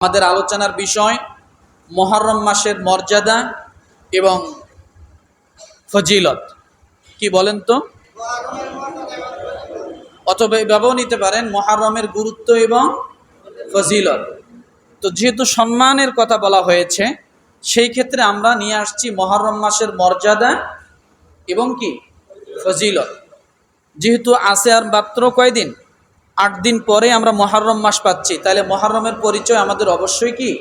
আমাদের আলোচনার বিষয় মহরম মাসের মর্যাদা এবং ফজিলত। কি বলেন তো? অথবা এভাবেও নিতে পারেন, মহারমের গুরুত্ব এবং ফজিলত। তো যেহেতু সম্মানের কথা বলা হয়েছে, সেই ক্ষেত্রে আমরা নিয়ে আসছি মহরম মাসের মর্যাদা এবং কি? ফজিলত। যেহেতু আছে আর মাত্র কয়দিন? আট দিন পরে আমরা মহারম মাস পাচ্ছি তাহলে মহারমের পরিচয় আমাদের অবশ্যই কি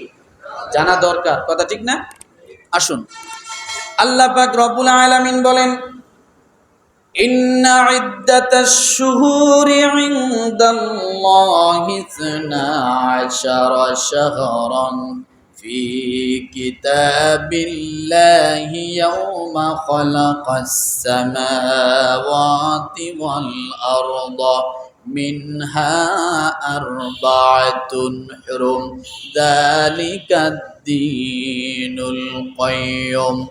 জানা দরকার কথা ঠিক না আসুন আল্লাহ পাক রব্বুল আলামিন বলেন إن عدة الشهور عند الله اثنا عشر شهرا في كتاب الله يوم خلق السماوات والأرض منها أربعة حرم ذلك الدين القيم.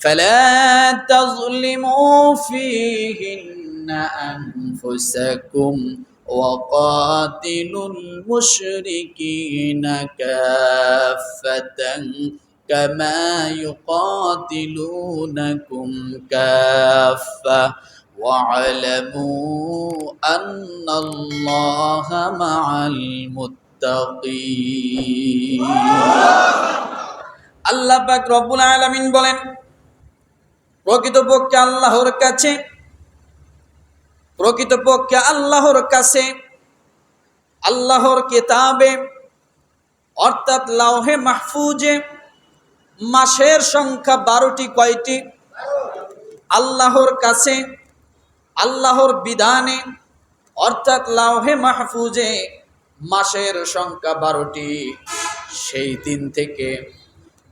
فلا تظلموا فيهن أنفسكم وقاتلوا المشركين كافة كما يقاتلونكم كافة. واعلموا أن الله مع المتقين আল্লাহ পাক রব্বুল আলামিন বলেন প্রকৃতপক্ষে আল্লাহর কাছে প্রকৃতপক্ষে আল্লাহর কাছে আল্লাহর কিতাবে অর্থাৎ লাউহে মাহফুজে মাসের সংখ্যা বারোটি কয়টি আল্লাহর কাছে আল্লাহর বিধানে, অর্থাৎ লাউহে মাহফুজে মাসের সংখ্যা বারোটি। সেই দিন থেকে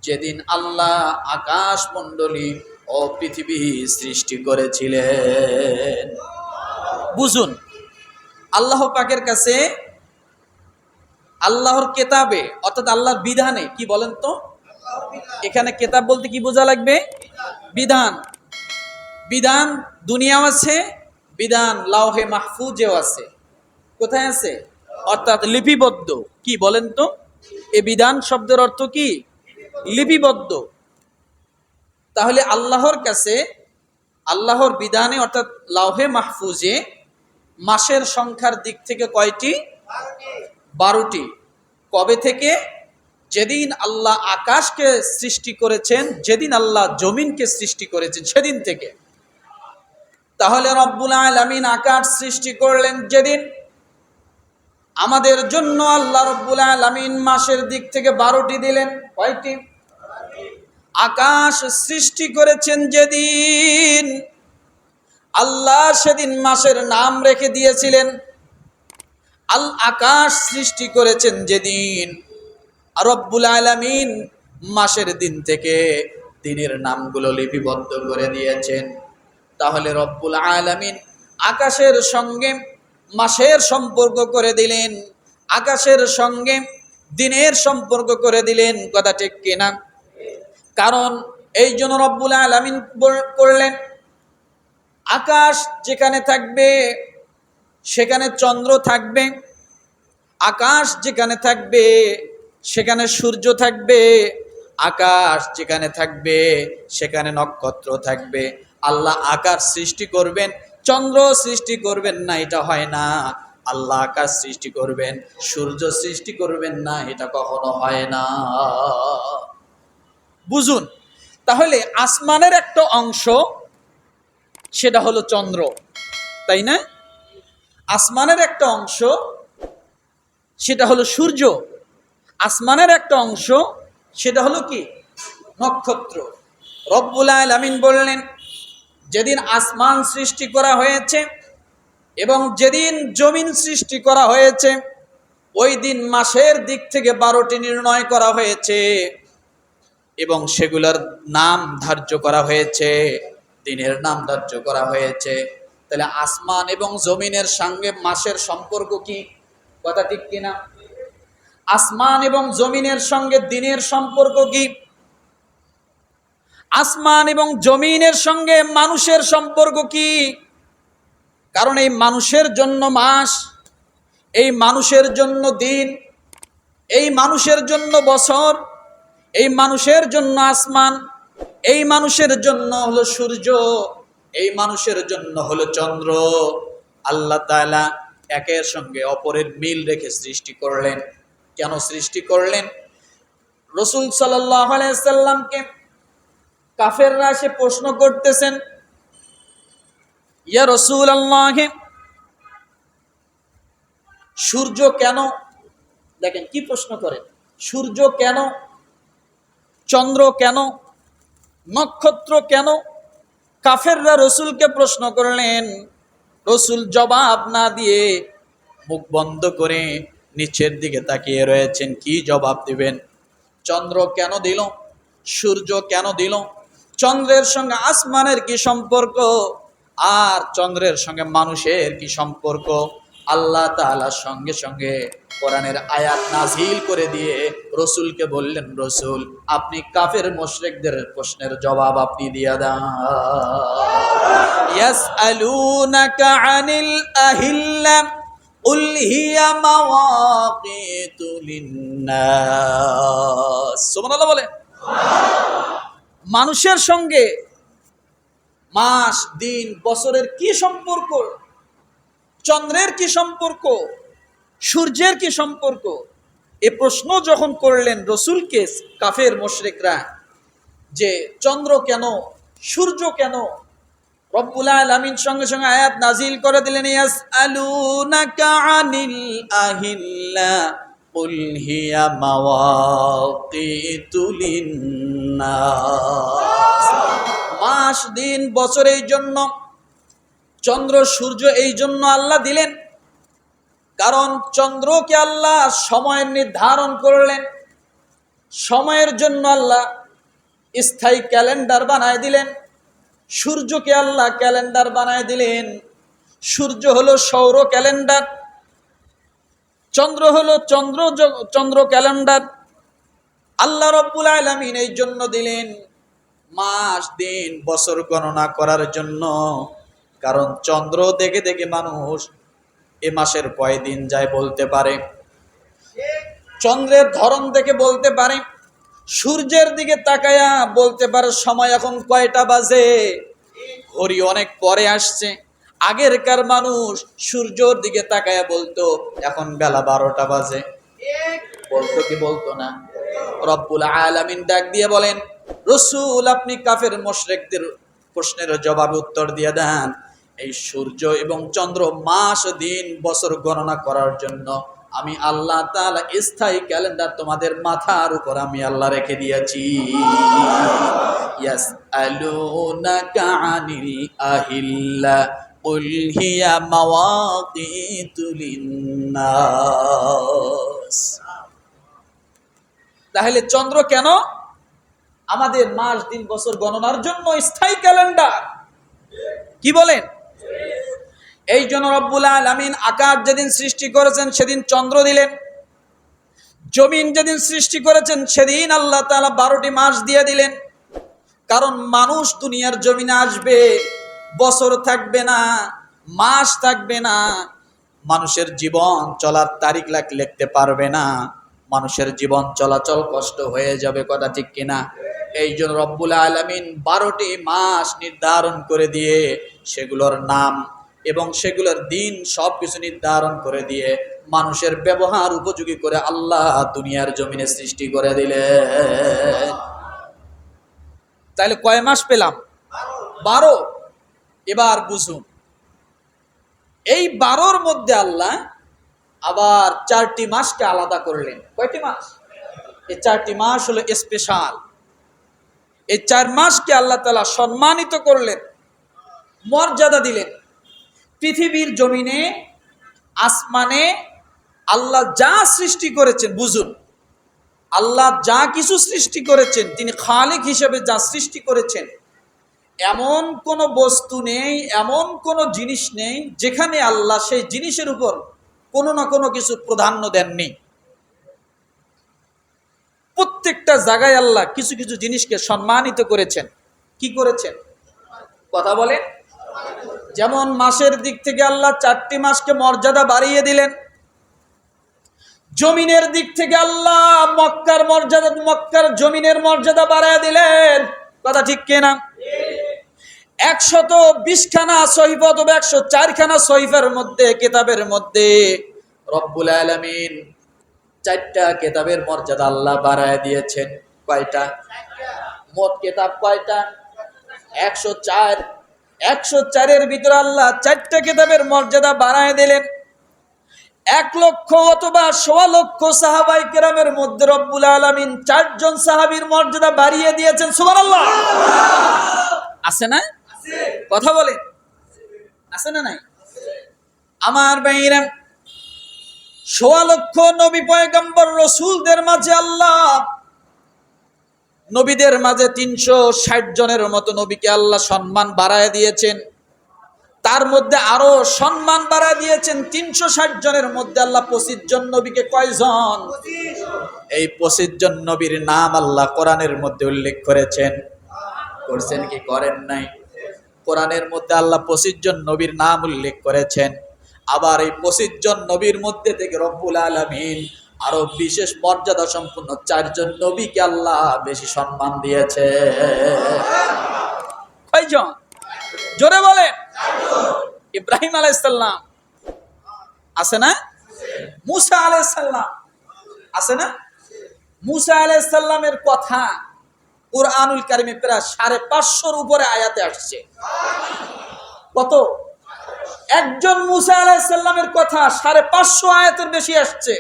যেদিন আল্লাহ আকাশ মণ্ডলী ও পৃথিবী সৃষ্টি করেছিলেন। বুঝুন, আল্লাহ পাকের কাছে আল্লাহর কেতাবে, অর্থাৎ আল্লাহর বিধানে, কি বলেন তো? এখানে কেতাব বলতে কি বোঝা লাগবে? বিধান। বিধান দুনিয়াও আছে বিধান লাউহে মাহফুজেও আছে। কোথায় আছে? অর্থাৎ লিপিবদ্ধ। কি বলেন তো? এ বিধান শব্দের অর্থ কি? লিপিবদ্ধ। তাহলে আল্লাহর কাছে, আল্লাহর বিধানে অর্থাৎ লাউহে মাহফুজে মাসের সংখ্যার দিক থেকে কয়টি? বারোটি। কবে থেকে? যেদিন আল্লাহ আকাশকে সৃষ্টি করেছেন, যেদিন আল্লাহ জমিনকে সৃষ্টি করেছেন, সেদিন থেকে। তাহলে রব্বুল আলামিন আকাশ সৃষ্টি করলেন যেদিন। আমাদের জন্য আল্লাহ রব্বুল আলামিন মাসের দিক থেকে বারোটি দিলেন। কয়টি? আকাশ সৃষ্টি করেছেন যেদিন। আল্লাহ সেদিন মাসের নাম রেখে দিয়েছিলেন। আল আকাশ সৃষ্টি করেছেন যেদিন। রব্বুল আলামিন মাসের দিন থেকে দিনের নামগুলো লিপিবদ্ধ করে দিয়েছেন। তাহলে রব্বুল আলামিন আকাশের সঙ্গে মাসের সম্পর্ক করে দিলেন। আকাশের সঙ্গে দিনের সম্পর্ক করে দিলেন। কথা ঠিক কিনা? কারণ এই জন্য রব্বুল আলামিন করলেন, আকাশ যেখানে থাকবে সেখানে চন্দ্র থাকবে, আকাশ যেখানে থাকবে সেখানে সূর্য থাকবে, আকাশ যেখানে থাকবে সেখানে নক্ষত্র থাকবে। আল্লাহ আকার সৃষ্টি করবেন, চন্দ্র সৃষ্টি করবেন না, এটা হয় না। আল্লাহ আকাশ সৃষ্টি করবেন, সূর্য সৃষ্টি করবেন না, এটা কখনো হয় না। বুঝুন, তাহলে আসমানের একটা অংশ, সেটা হলো চন্দ্র, তাই না? আসমানের একটা অংশ, সেটা হলো সূর্য। আসমানের একটা অংশ, সেটা হলো কি? নক্ষত্র। রব্বুল আলামিন বললেন যেদিন আসমান সৃষ্টি করা হয়েছে এবং যেদিন জমিন সৃষ্টি করা হয়েছে, ওই দিন মাসের দিক থেকে বারোটি নির্ণয় করা হয়েছে এবং সেগুলোর নাম ধার্য করা হয়েছে, দিনের নাম ধার্য করা হয়েছে। তাহলে আসমান এবং জমিনের সঙ্গে মাসের সম্পর্ক কি? কথা ঠিক কিনা? আসমান এবং জমিনের সঙ্গে দিনের সম্পর্ক কি? আসমান এবং জমিনের সঙ্গে মানুষের সম্পর্ক কি? কারণ এই মানুষের জন্য মাস, এই মানুষের জন্য দিন, এই মানুষের জন্য বছর, এই মানুষের জন্য আসমান, এই মানুষের জন্য হলো সূর্য, এই মানুষের জন্য হলো চন্দ্র। আল্লাহ তাআলা একের সঙ্গে অপরের মিল রেখে সৃষ্টি করলেন। কেন সৃষ্টি করলেন? রসুল সাল্লাহ আলাইসাল্লামকে কাফেররা এসে প্রশ্ন করতেছেন, ইয়া রসুল আল্লাহে সূর্য কেন দেখেন, কি প্রশ্ন করেন? সূর্য কেন? চন্দ্র কেন? নক্ষত্র কেন? কাফেররা রসুলকে প্রশ্ন করলেন, রসুল জবাব না দিয়ে মুখ বন্ধ করে নিচের দিকে তাকিয়ে রয়েছেন, কি জবাব দিবেন? চন্দ্র কেন দিল? সূর্য কেন দিল? চন্দ্রের সঙ্গে আসমানের কি সম্পর্ক আর চন্দ্রের সঙ্গে মানুষের কি সম্পর্ক আল্লাহ তাআলার সঙ্গে সঙ্গে কোরআনের আয়াত নাজিল করে দিয়ে রসুলকে বললেন রসুল আপনি কাফের মোশরেকদের প্রশ্নের জবাব আপনি দিয়ে দান ইয়াসআলুনাকা আনিল আহিল্লা قل هي مواقيت للناس সুবহানাল্লাহ বলে মানুষের সঙ্গে মাস, দিন, বছরের কি সম্পর্ক? চন্দ্রের কি সম্পর্ক? সূর্যের কি সম্পর্ক? এ প্রশ্ন যখন করলেন রসুলকে কাফের মোশরেকরা যে চন্দ্র কেন, সূর্য কেন? রব্বুল আলামিন সঙ্গে সঙ্গে আয়াত নাজিল করে দিলেন, ইয়াসআলুনাকা আনিল আহিল্লা, কুল হিয়া মাওয়াকিতু লিন্নাস মাস, দিন, বছর এই জন্য, চন্দ্র, সূর্য এই জন্য আল্লাহ দিলেন। কারণ চন্দ্রকে আল্লাহ সময় নির্ধারণ করলেন। সময়ের জন্য আল্লাহ স্থায়ী ক্যালেন্ডার বানায় দিলেন। সূর্যকে আল্লাহ ক্যালেন্ডার বানায় দিলেন। সূর্য হলো সৌর ক্যালেন্ডার। চন্দ্র হলো চন্দ্র চন্দ্র ক্যালেন্ডার। আল্লাহ রব্বুল আলমিন এই জন্য দিলেন মাস, দিন, বছর গণনা করার জন্য। কারণ চন্দ্র দেখে দেখে মানুষ এ মাসের কয় দিন যায় বলতে পারে। চন্দ্রের ধরন দেখে বলতে পারে। সূর্যের দিকে তাকায়া বলতে পারে, সময় এখন কয়টা বাজে? ঘড়ি অনেক পরে আসছে। আগেরকার মানুষ সূর্যর দিকে তাকায়া বলতো, এখন বেলা বারোটা বাজে। বলতো কি বলতো না? রব্বুল আলামিন ডাক দিয়ে বলেন, রসুল, আপনি কাফের মোশরেকদের প্রশ্নের জবাবে উত্তর দিয়ে দেন। এই সূর্য এবং চন্দ্র মাস, দিন, বছর গণনা করার জন্য আমি আল্লাহ তালা স্থায়ী ক্যালেন্ডার তোমাদের মাথার উপর আমি আল্লাহ রেখে দিয়েছি। ইয়াসআলুনাকা আনিল আহিল্লা قل هي مواقيت للناس তাহলে চন্দ্র কেন আমাদের মাস দিন বছর গণনার জন্য স্থায়ী ক্যালেন্ডার কি বলেন এই জন্য রব্বুল আলামিন আকাশ যেদিন সৃষ্টি করেছেন সেদিন চন্দ্র দিলেন জমিন যেদিন সৃষ্টি করেছেন সেদিন আল্লাহ তাআলা বারোটি মাস দিয়ে দিলেন কারণ মানুষ দুনিয়ার জমিনে আসবে বছর থাকবে না, মাস থাকবে না, মানুষের জীবন চলার তারিখ লাখ লিখতে পারবে না, মানুষের জীবন চলাচল কষ্ট হয়ে যাবে, কথা ঠিক কিনা? এই জন্য রব্বুল আলমিন বারোটি মাস নির্ধারণ করে দিয়ে সেগুলোর নাম এবং সেগুলোর দিন সব কিছু নির্ধারণ করে দিয়ে মানুষের ব্যবহার উপযোগী করে আল্লাহ দুনিয়ার জমিনে সৃষ্টি করে দিলে তাহলে কয় মাস পেলাম? বারো। এবার বুঝুন। এই বারোর মধ্যে আল্লাহ আবার চারটি মাসকে আলাদা করলেন। কয়টি মাস? এই চারটি মাস হলো স্পেশাল এই চার মাসকে আল্লাহ তালা সম্মানিত করলেন, মর্যাদা দিলেন। পৃথিবীর জমিনে, আসমানে আল্লাহ যা সৃষ্টি করেছেন, বুঝুন। আল্লাহ যা কিছু সৃষ্টি করেছেন, তিনি খালিক হিসেবে যা সৃষ্টি করেছেন এমন কোনো বস্তু নেই, এমন কোনো জিনিস নেই যেখানে আল্লাহ সেই জিনিসের উপর কোনো না কোনো কিছু প্রাধান্য দেননি। প্রত্যেকটা জায়গায় আল্লাহ কিছু কিছু জিনিসকে সম্মানিত করেছেন। কি করেছেন? কথা বলেন। যেমন মাসের দিক থেকে আল্লাহ চারটি মাসকে মর্যাদা বাড়িয়ে দিলেন। জমিনের দিক থেকে আল্লাহ মক্কার মর্যাদা, মক্কার জমিনের মর্যাদা বাড়ায় দিলেন। কথা ঠিক কিনা? একশত বিশখানা সহিফ অথবা একশো চারখানা সহিফের মধ্যে, কেতাবের মধ্যে রব্বুল আলমিন চারটা কেতাবের মর্যাদা আল্লাহ বাড়ায় দিয়েছেন। কয়টা? মোট কেতাব কয়টা? একশো চার। একশো চারের ভিতরে আল্লাহ চারটা কেতাবের মর্যাদা বাড়ায় দিলেন। এক লক্ষ অথবা সোয়া লক্ষ সাহাবাই কেরামের মধ্যে রব্বুল আলমিন চারজন সাহাবীর মর্যাদা বাড়িয়ে দিয়েছেন। সুবান আল্লাহ আছে না? কথা বলে। আছে না নাই? আমার বাইরা সোয়া লক্ষ নবী পয়গম্বর রসুলদের মাঝে আল্লাহ, নবীদের মাঝে তিনশো ষাট জনের মতো নবীকে আল্লাহ সম্মান বাড়ায় দিয়েছেন। তার মধ্যে আরও সম্মান বাড়ায় দিয়েছেন তিনশো ষাট জনের মধ্যে আল্লাহ পঁচিশ জন নবীকে কয়জন? এই পঁচিশ জন নবীর নাম আল্লাহ কোরআনের মধ্যে উল্লেখ করেছেন। করছেন কি করেন নাই? কোরআনের মধ্যে আল্লাহ পঁচিশ জন নবীর নাম উল্লেখ করেছেন। আবার এই পঁচিশ জন নবীর মধ্যে থেকে রব্বুল আলমিন আরও বিশেষ মর্যাদা সম্পন্ন চারজন নবীকে আল্লাহ বেশি সম্মান দিয়েছে। জোরে বলে ইব্রাহিম আলাইসাল্লাম আছে না? মুসা আলাইসাল্লাম আছে না? মুসা আলাইসাল্লামের কথা কোরআনুল কারিমে প্রায় সাড়ে পাঁচশোর উপরে আয়াতে আসছে। কত? একজন মুসা আলাইসাল্লামের কথা সাড়ে পাঁচশো আয়াতের বেশি আসছে।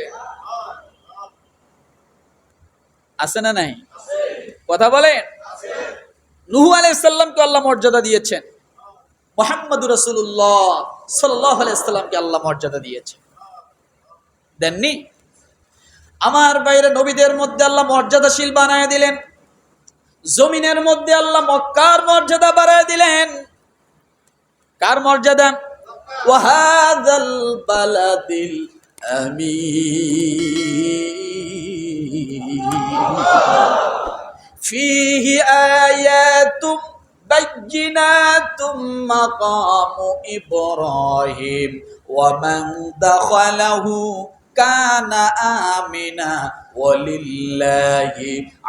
আছে না নাই? কথা বলেন? নুহু আলাইসাল্লামকে আল্লাহ মর্যাদা দিয়েছেন। মোহাম্মদ রসুল্লাহ সাল্লাহ আলাইসাল্লামকে আল্লাহ মর্যাদা দিয়েছেন। দেননি? আমার বাইরে নবীদের মধ্যে আল্লাহ মর্যাদাশীল বানায় দিলেন। জমিনের মধ্যে আল্লাহ মক্কার মর্যাদা বাড়ায় দিলেন। কার মর্যাদা? ওয়াহাদাল বালাদিল আমি ফিহি আয়াতুম বাইয়িনাতুম মাকামু ইব্রাহিম। ওয়া মান দাখালাহু কানা আমিনা। ولله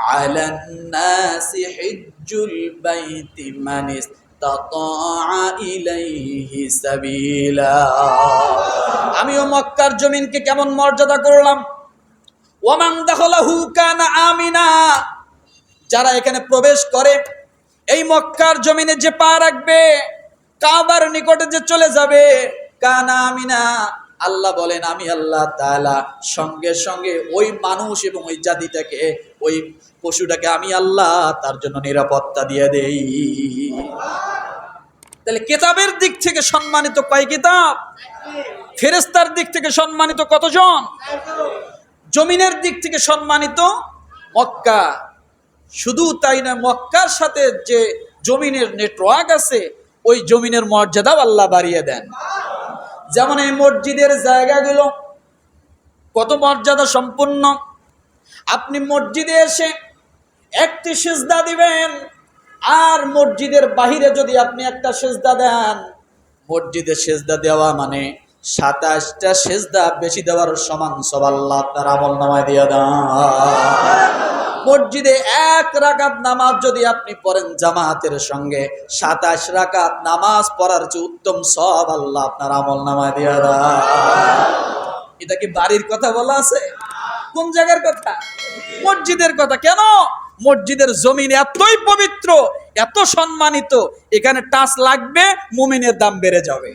على الناس حج البيت من استطاع إليه سبيلا আমিও মক্কার জমিনকে কেমন মর্যাদা করলাম ওয়ামান দাখলাহু কানা আমিনা যারা এখানে প্রবেশ করে এই মক্কার জমিনে যে পা রাখবে কাবার নিকটে যে চলে যাবে কানা আমিনা আল্লাহ বলেন, আমি আল্লাহ তাআলা সঙ্গে সঙ্গে ওই মানুষ এবং ওই জাতিটাকে, ওই পশুটাকে আমি আল্লাহ তার জন্য নিরাপত্তা দিয়ে দেই। তাহলে কেতাবের দিক থেকে সম্মানিত কয় কিতাব? ফেরেস্তার দিক থেকে সম্মানিত কতজন? জমিনের দিক থেকে সম্মানিত মক্কা। শুধু তাই না, মক্কার সাথে যে জমিনের নেটওয়ার্ক আছে, ওই জমিনের মর্যাদাও আল্লাহ বাড়িয়ে দেন। যেমন এই মসজিদের জায়গাগুলো কত মর্যাদা সম্পূর্ণ আপনি মসজিদে এসে একটি সেজদা দিবেন, আর মসজিদের বাহিরে যদি আপনি একটা সেজদা দেন, মসজিদে সেজদা দেওয়া মানে সাতাশটা সেজদা বেশি দেওয়ার সমান সব আল্লাহ আপনার আমল নামায় দিয়ে দেন। মসজিদে এক রাকাত নামাজ যদি আপনি পড়েন জামাতের সঙ্গে, সাতাশ রাকাত নামাজ পড়ার যে উত্তম সব আল্লাহ আপনার আমল নামায় দিয়ে এটা কি বাড়ির কথা বলা আছে? কোন জায়গার কথা? মসজিদের কথা। কেন? মসজিদের জমিন এতই পবিত্র, এত সম্মানিত, এখানে টাচ লাগবে, মুমিনের দাম বেড়ে যাবে।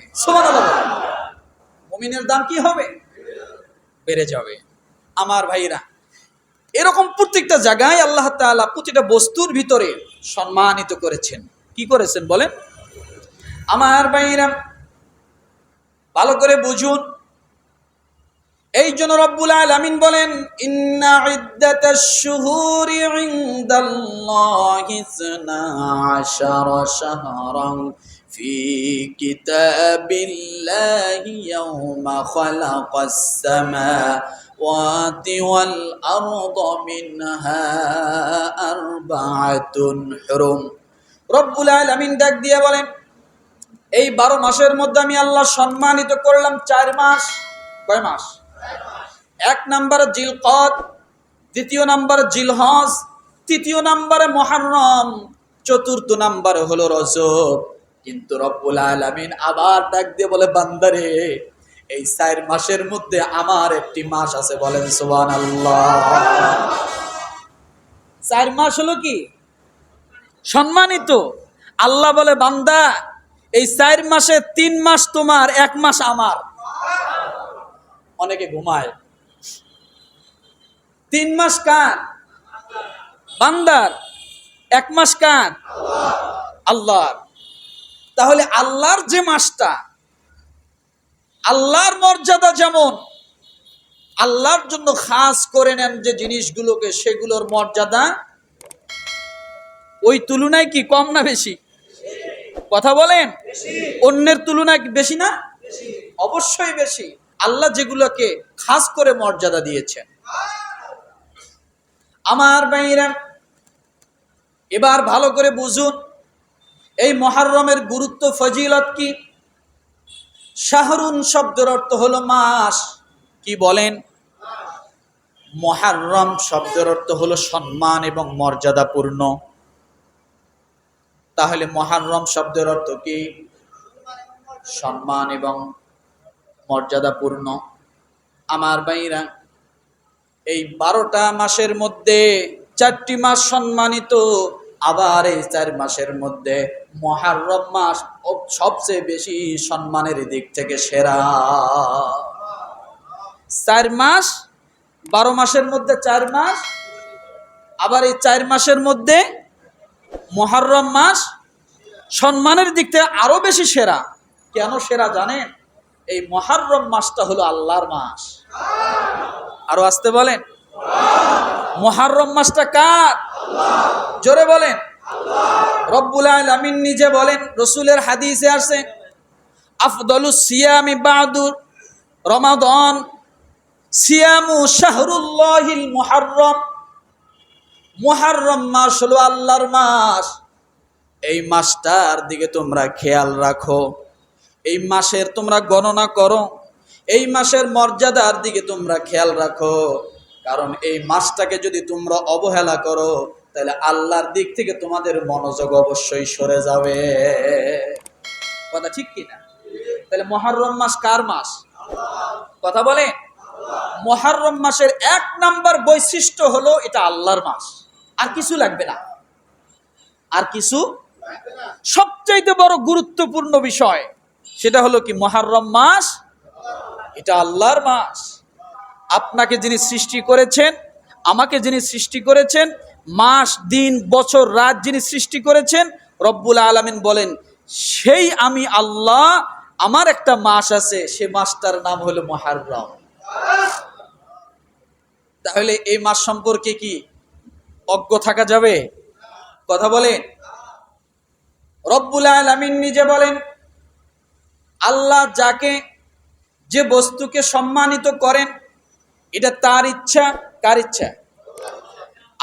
মুমিনের দাম কি হবে? বেড়ে যাবে। আমার ভাইরা এরকম প্রত্যেকটা জায়গায় আল্লাহ তাআলা প্রতিটা বস্তুর ভিতরে সম্মানিত করেছেন। কি করেছেন বলেন? আমার ভাইরা, ভালো করে বুঝুন। এই জন্য রব্বুল আলামিন বলেন, ইন্না শাহরান ফি কিতাবিল্লাহি ইয়াওমা খালাকাস সামাওয়াতি আরদা মিনহা আরবাআতুন হুরুম রব্বুল আলামিন ডাক দিয়ে বলেন, এই বারো মাসের মধ্যে আমি আল্লাহ সম্মানিত করলাম চার মাস। কয় মাস? এক নম্বরে জিলকদ, দ্বিতীয় নম্বরে জিলহজ, তৃতীয় নম্বরে মহারম, চতুর্থ নম্বরে হলো রজব। কিন্তু রব্বুল আলামিন আবার ডাক দিয়ে বলে, বান্দারে এই চার মাসের মধ্যে আমার একটি মাস আছে, বলেন সুবান চার মাস হলো কি? সম্মানিত। আল্লাহ বলে, বান্দা, এই চার মাসে তিন মাস তোমার, এক মাস আমার। অনেকে ঘুমায়। তিন মাস কান বান্দার। এক মাস কান আল্লাহর। তাহলে আল্লাহর যে মাসটা আল্লাহর মর্যাদা যেমন, আল্লাহর জন্য খাস করে নেন যে জিনিসগুলোকে, সেগুলোর মর্যাদা ওই তুলনায় কি কম না বেশি? কথা বলেন? অন্যের তুলনায় বেশি না? অবশ্যই বেশি। আল্লাহ যেগুলোকে খাস করে মর্যাদা দিয়েছেন। আমার ভাইরা এবার ভালো করে বুঝুন, এই মহারমের গুরুত্ব, ফজিলত কি? শাহরুন শব্দের অর্থ হলো মাস। কি বলেন? মহারম শব্দের অর্থ হলো সম্মান এবং মর্যাদাপূর্ণ। তাহলে মহারম শব্দের অর্থ কি? সম্মান এবং মর্যাদাপূর্ণ। আমার ভাইরা, এই বারোটা মাসের মধ্যে চারটি মাস সম্মানিত, আবার এই চার মাসের মধ্যে মহারম মাস সবচেয়ে বেশি সম্মানের দিক থেকে সেরা। চার মাস, বারো মাসের মধ্যে চার মাস, আবার এই চার মাসের মধ্যে মহারম মাস সম্মানের দিক থেকে আরও বেশি সেরা। কেন সেরা জানেন? এই মহারম মাসটা হলো আল্লাহর মাস। আরও আসতে বলেন? মহারম মাসটা কার? জোরে বলেন। রব্বুল আলামিন নিজে বলেন, রসুলের হাদিসে আছে আফদলুস সিয়ামি বাদুর রমাদন, সিয়ামু শাহরুল্লাহিল মুহাররম। মুহাররম মাস হলো আল্লাহর মাস। এই মাসটার দিকে তোমরা খেয়াল রাখো। এই মাসের তোমরা গণনা করো। এই মাসের মর্যাদার দিকে তোমরা খেয়াল রাখো। কারণ এই মাসটাকে যদি তোমরা অবহেলা করো তাহলে আল্লাহর দিক থেকে তোমাদের মনোযোগ অবশ্যই সরে যাবে। কথা ঠিক কিনা তাহলে মহারম মাস কার মাস? কথা বলে মহারম মাসের এক নাম্বার বৈশিষ্ট্য হলো এটা আল্লাহর মাস। আর কিছু লাগবে না। আর কিছু সবচাইতে বড় গুরুত্বপূর্ণ বিষয়, সেটা হলো কি মহারম মাস? এটা আল্লাহর মাস। আপনাকে যিনি সৃষ্টি করেছেন, আমাকে যিনি সৃষ্টি করেছেন মাস, দিন, বছর, রাত যিনি সৃষ্টি করেছেন, রব্বুল আলামিন বলেন, সেই আমি আল্লাহ, আমার একটা মাস আছে, সে মাসটার নাম হলো মহারম তাহলে এই মাস সম্পর্কে কি অজ্ঞ থাকা যাবে? কথা বলেন। রব্বুল আলামিন নিজে বলেন, আল্লাহ যাকে যে বস্তুকে সম্মানিত করেন, এটা তার ইচ্ছা, কার ইচ্ছা?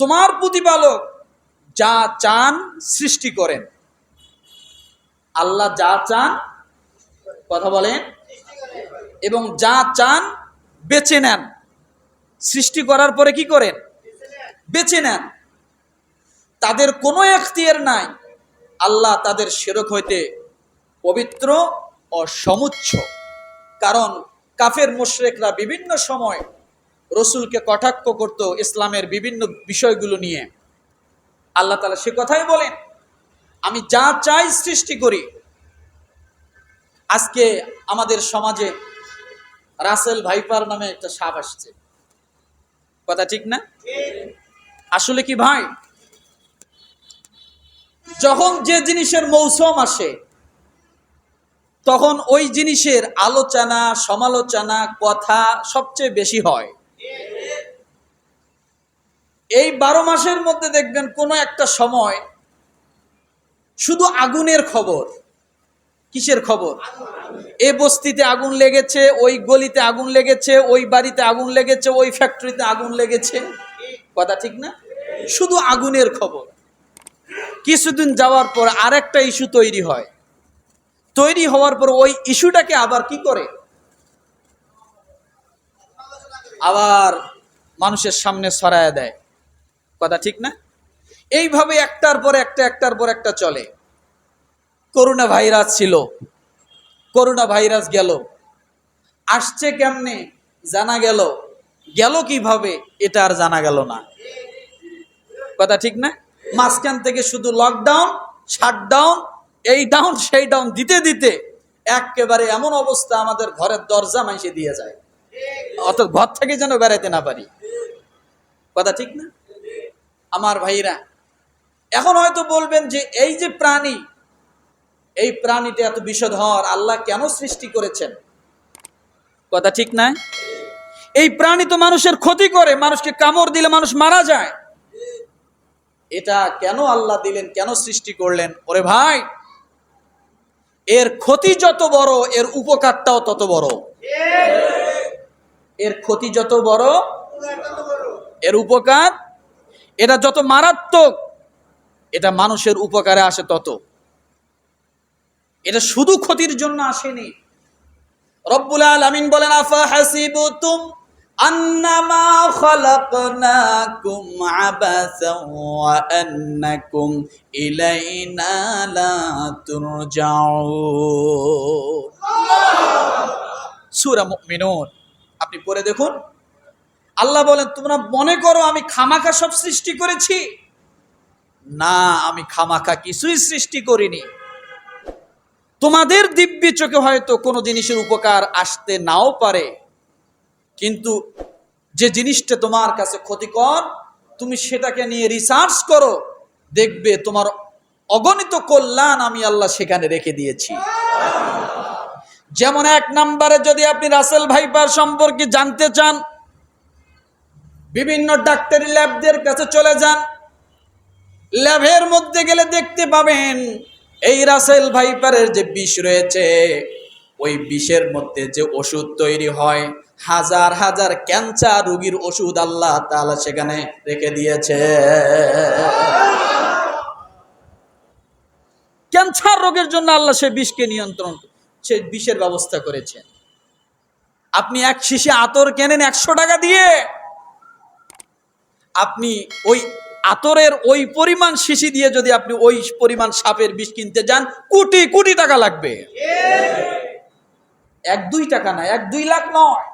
তোমার প্রতিপালক যা চান সৃষ্টি করেন। আল্লাহ যা চান, কথা বলেন, এবং যা চান বেছে নেন। সৃষ্টি করার পরে কি করেন? বেছে নেন। তাদের কোনো এখতিয়ার নাই। আল্লাহ তাদের সেরক হইতে পবিত্র ও সমুচ্ছ কারণ কাফের মুশরেকরা বিভিন্ন সময় রসুলকে কটাক্ষ করত ইসলামের বিভিন্ন বিষয়গুলো নিয়ে। আল্লাহ তালা সে কথাই বলেন, আমি যা চাই সৃষ্টি করি। আজকে আমাদের সমাজে রাসেল ভাইপার নামে একটা সাপ আসছে। কথা ঠিক না? আসলে কি ভাই? যখন যে জিনিসের মৌসুম আসে, তখন ওই জিনিসের আলোচনা, সমালোচনা, কথা সবচেয়ে বেশি হয়। এই বারো মাসের মধ্যে দেখবেন কোনো একটা সময় শুধু আগুনের খবর। কিসের খবর? এ বস্তিতে আগুন লেগেছে, ওই গলিতে আগুন লেগেছে, ওই বাড়িতে আগুন লেগেছে, ওই ফ্যাক্টরিতে আগুন লেগেছে। কথা ঠিক না? শুধু আগুনের খবর। কিছুদিন যাওয়ার পর আরেকটা ইস্যু তৈরি হয়। তৈরি হওয়ার পর ওই ইস্যুটাকে আবার কি করে? আবার মানুষের সামনে সরায় দেয়। কথা ঠিক না? এইভাবে একটার পর একটা, একটার পর একটা চলে। করোনা ভাইরাস ছিল। করোনা ভাইরাস গেল। আসছে কেমনে? জানা গেল। গেল কীভাবে? এটা আর জানা গেল না। কথা ঠিক না? মাঝখান থেকে শুধু লকডাউন শাটডাউন এই ডাউন সেই ডাউন দিতে দিতে একেবারে এমন অবস্থা আমাদের ঘরের দরজা মাইসে দিয়ে যায়। অত ঘর থেকে যেন বেড়াইতে না পারি। কথা ঠিক না? আমার ভাইরা। এখন হয়তো বলবেন যে এই যে প্রাণী এই প্রাণীটা এত বিষধর আল্লাহ কেন সৃষ্টি করেছেন? কথা ঠিক না? এই প্রাণী তো মানুষের ক্ষতি করে মানুষকে কামড় দিলে মানুষ মারা যায়। এটা কেন আল্লাহ দিলেন কেন সৃষ্টি করলেন? ওরে ভাই এর ক্ষতি যত বড় এর উপকারটাও তত বড়। এর ক্ষতি যত বড় এর উপকার এটা যত মারাত্মক, এটা মানুষের উপকারে আসে তত। এটা শুধু ক্ষতির জন্য আসেনি। রব্বুল আলামিন বলেন, আফা ওয়া আন্নাকুম ইলাইনা আপনি পড়ে দেখুন। আল্লাহ বলেন, তোমরা মনে করো আমি খামাখা সব সৃষ্টি করেছি? না, আমি খামাখা কিছুই সৃষ্টি করিনি। তোমাদের দিব্য চোখে হয়তো কোনো জিনিসের উপকার আসতে নাও পারে, কিন্তু যে জিনিসটা তোমার কাছে ক্ষতিকর, তুমি সেটাকে নিয়ে রিসার্চ করো, দেখবে তোমার অগণিত কল্যাণ আমি আল্লাহ সেখানে রেখে দিয়েছি। যেমন এক নম্বরে যদি আপনি রাসেল ভাইপার সম্পর্কে জানতে চান বিভিন্ন ডাক্তারি ল্যাবদের কাছে চলে যান। ল্যাবের মধ্যে গেলে দেখতে পাবেন, এই রাসেল ভাইপারের যে বিষ রয়েছে, ওই বিষের মধ্যে যে ওষুধ তৈরি হয়, হাজার হাজার ক্যান্সার রোগীর ওষুধ আল্লাহ তাআলা সেখানে রেখে দিয়েছে। ক্যান্সার রোগের জন্য আল্লাহ সে বিষকে নিয়ন্ত্রণ, সে বিষের ব্যবস্থা করেছেন। আপনি এক শিশি আতর কেনেন একশো টাকা দিয়ে আপনি ওই আতরের ওই পরিমাণ শিশি দিয়ে যদি আপনি ওই পরিমাণ সাপের বিষ কিনতে যান, কোটি কোটি টাকা লাগবে। এক, দুই টাকা না, এক, দুই লাখ নয়,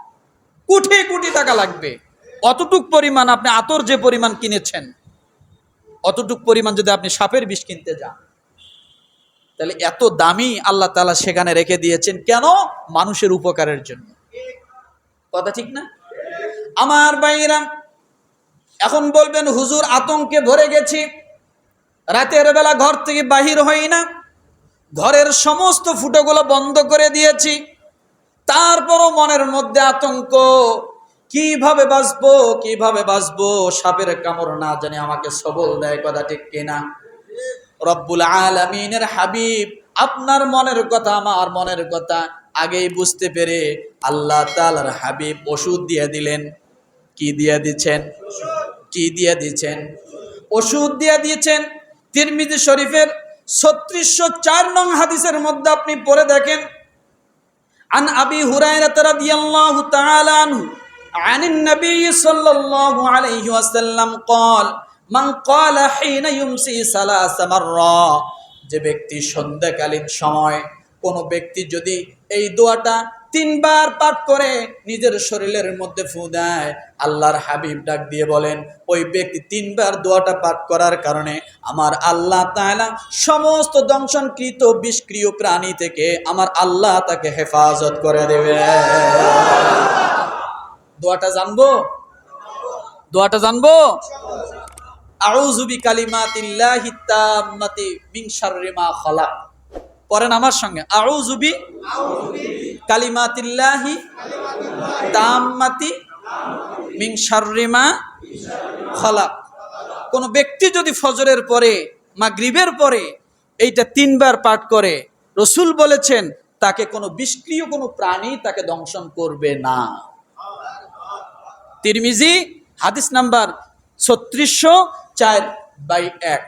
কোটি কোটি টাকা লাগবে। অতটুক পরিমাণ আপনি আতর যে পরিমাণ কিনেছেন, অতটুক পরিমাণ যদি আপনি সাপের বিষ কিনতে যান, তাহলে এত দামি আল্লাহ তালা সেখানে রেখে দিয়েছেন কেন? মানুষের উপকারের জন্য। কথা ঠিক না? আমার বাইরা এখন বলবেন, হুজুর, আতঙ্কে ভরে গেছি। রাতের বেলা ঘর থেকে বাহির হই না। ঘরের সমস্ত ফুটোগুলো বন্ধ করে দিয়েছি। তারপরও মনের মধ্যে আতঙ্ক, কীভাবে বাঁচবো কীভাবে বাঁচবো? সাপের কামড় না জানি আমাকে সবল দেয় কথা ঠিক কিনা? রব্বুল আলমিনের হাবিব, আপনার মনের কথা, আমার মনের কথা আগেই বুঝতে পেরে আল্লাহ তালার হাবিব ওষুধ দিয়ে দিলেন। কি দিয়ে দিচ্ছেন? কি দিয়ে দিচ্ছেন ওষুধ দিয়ে দিয়েছেন তিরমিজি শরীফের ছত্রিশশো চার নং হাদিসের মধ্যে আপনি পড়ে দেখেন عن أبي هريرة رضي الله تعالى عنه عن النبي صلى الله عليه وسلم قال من قال حين يمسي ثلاث مرات যে ব্যক্তি সন্ধ্যাকালীন সময় কোনো ব্যক্তি যদি এই দোয়াটা তিনবার পাঠ করে নিজের শরীরের মধ্যে ফু দেয়। আল্লাহর হাবিব ডাক দিয়ে বলেন, ওই ব্যক্তি তিনবার দোয়াটা পাঠ করার কারণে আমার আল্লাহ তাআলা সমস্ত দংশনকৃত বিষক্রিয় প্রাণী থেকে আমার আল্লাহ তাকে হেফাজত করে দেবে। দোয়াটা জানব? দোয়াটা জানব? আউযু বিকালিমাতিল্লাহি তাম্মাতি মিন শাররি মা আমার সঙ্গে। আউযু বি কালিমাতিল্লাহি তাম্মাতি মিন শাররি মা কোনো ব্যক্তি যদি ফজরের পরে মা মাগরিবের পরে এইটা তিনবার পাঠ করে, রসুল বলেছেন, তাকে কোনো বিষক্রিয়, কোনো প্রাণী তাকে দংশন করবে না। তিরমিজি, হাদিস নাম্বার ছত্রিশশো চার বাই এক।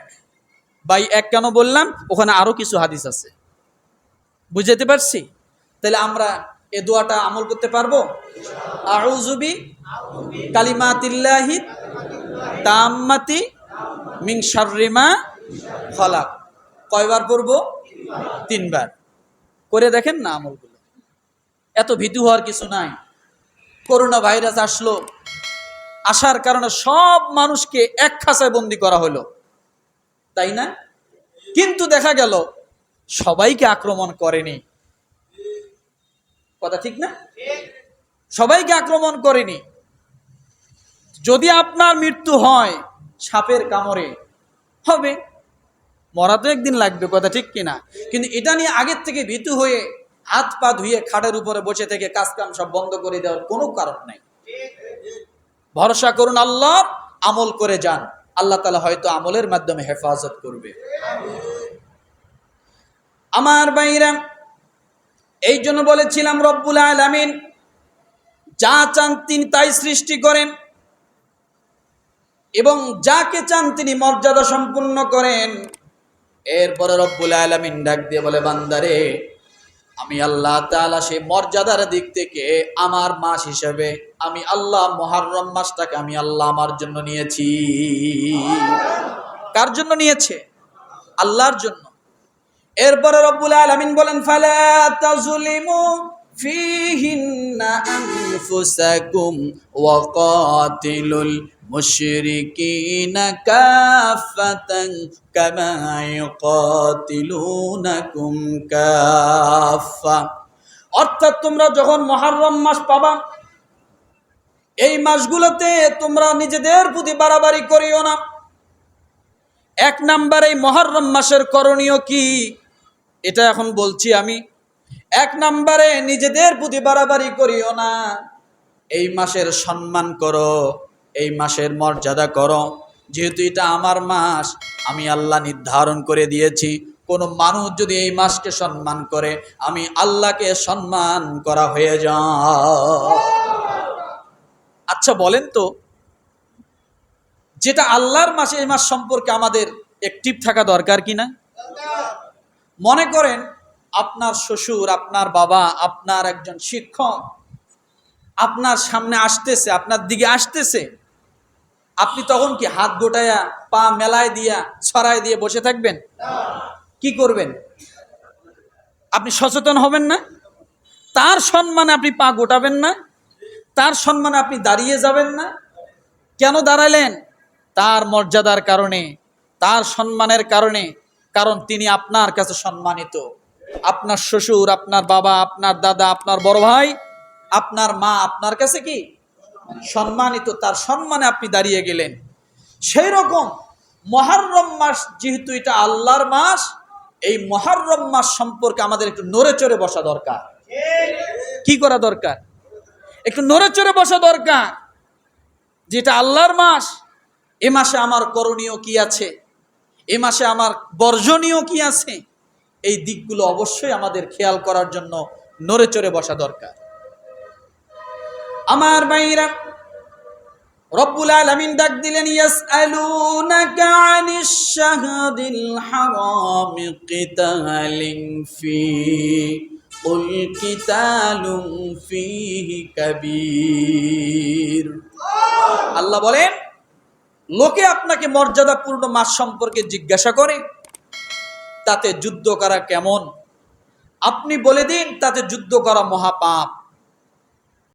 বাই এক কেন বললাম? ওখানে আরও কিছু হাদিস আছে। বুঝাতে পারছি? তাহলে আমরা এ দোয়াটা আমল করতে পারব? আউজুবি কালিমাতিল্লাহি তাম্মাতি মিং শাররিমা খলাক। কয়বার পড়ব? তিনবার। করে দেখেন না আমলগুলো। এত ভীতু হওয়ার কিছু নাই। করোনা ভাইরাস আসলো। আসার কারণে সব মানুষকে এক খাঁচায় বন্দি করা হলো। তাই না? কিন্তু দেখা গেল, সবাইকে আক্রমণ করেনি। কথা ঠিক না? সবাইকে আক্রমণ করেনি। যদি আপনার মৃত্যু হয় সাপের কামড়ে, হবে। মরা তো একদিন লাগবে, কথা ঠিক কিনা? কিন্তু এটা নিয়ে আগের থেকে ভীতু হয়ে হাত পা ধুয়ে খাটের উপরে বসে থেকে কাজ কাম সব বন্ধ করে দেওয়ার কোনো কারণ নাই। ভরসা করুন আল্লাহ, আমল করে যান। আল্লাহ তালা হয়তো আমলের মাধ্যমে হেফাজত করবে। আমার বাইরা এই জন্য বলেছিলাম, রব্বুল আলামিন যা চান তিনি তাই সৃষ্টি করেন এবং যাকে চান তিনি মর্যাদা সম্পূর্ণ করেন। এরপরে রব্বুল আলামিন ডাক দিয়ে বলে, বান্দারে, আমি আল্লাহ তাআলা সেই মর্যাদার দিক থেকে আমার মাস হিসেবে আমি আল্লাহ মহারম মাসটাকে আমি আল্লাহ আমার জন্য নিয়েছি। কার জন্য নিয়েছে? আল্লাহর জন্য। এরপরে রব্বুল আলামিন বলেন, ফালা তাজলিমু আনফুসাকুম ওয়া কাতিলুল মুশরিকিনা কাফাতান কামা ইউকাতিলুনাকুম কাফা অর্থাৎ তোমরা যখন মুহররম মাস পাবা, এই মাসগুলোতে তোমরা নিজেদের প্রতি বাড়াবাড়ি করিও না। এক নাম্বার এই মহরম মাসের করণীয় কি? এটা এখন বলছি আমি, এক নাম্বারে নিজেদের প্রতি বাড়াবাড়ি করিও না। এই মাসের সম্মান করো, এই মাসের মর্যাদা করো। যেহেতু এটা আমার মাস, আমি আল্লাহ নির্ধারণ করে দিয়েছি। কোনো মানুষ যদি এই মাসকে সম্মান করে, আমি আল্লাহকে সম্মান করা হয়ে যা আচ্ছা বলেন তো, যেটা আল্লাহর মাসে এই মাস সম্পর্কে আমাদের অ্যাক্টিভ থাকা দরকার কি না? মনে করেন আপনার শ্বশুর, আপনার বাবা, আপনার একজন শিক্ষক, আপনার সামনে আসতেছে, আপনার দিকে আসতেছে, আপনি তখন কি হাত গোটায়া, পা মেলায় দিয়া, ছড়ায় দিয়ে বসে থাকবেন? কি করবেন? আপনি সচেতন হবেন না? তার সম্মানে আপনি পা গোটাবেন না? তার সম্মানে আপনি দাঁড়িয়ে যাবেন না? কেন দাঁড়ালেন? তার মর্যাদার কারণে, তার সম্মানের কারণে কারণ তিনি আপনার কাছে সম্মানিত। আপনার শ্বশুর, আপনার বাবা, আপনার দাদা, আপনার বড় ভাই, আপনার মা আপনার কাছে কি? সম্মানিত। তার সম্মানে আপনি দাঁড়িয়ে গেলেন। সেই রকম মহারম মাস যেহেতু এটা আল্লাহর মাস, এই মহারম মাস সম্পর্কে আমাদের একটু নড়ে চড়ে বসা দরকার। কি করা দরকার? একটু নড়ে চড়ে বসা দরকার। যেটা আল্লাহর মাস, এ মাসে আমার করণীয় কি আছে? এ মাসে আমার বর্জনীয় কি আছে এই দিকগুলো অবশ্যই আমাদের খেয়াল করার জন্য নড়ে চড়ে বসা দরকার আমার ভাইরা রব্বুল আলামিন ডাক দিলেন ইয়াসআলুনাকা আনিশ শাহরিল হারাম কিতালিন ফি قل قتال فيه كبير আল্লাহ বলেন লোকে আপনাকে মর্যাদাপূর্ণ মাস সম্পর্কে জিজ্ঞাসা করে, তাতে যুদ্ধ করা কেমন? আপনি বলে দিন, তাতে যুদ্ধ করা মহাপাপ।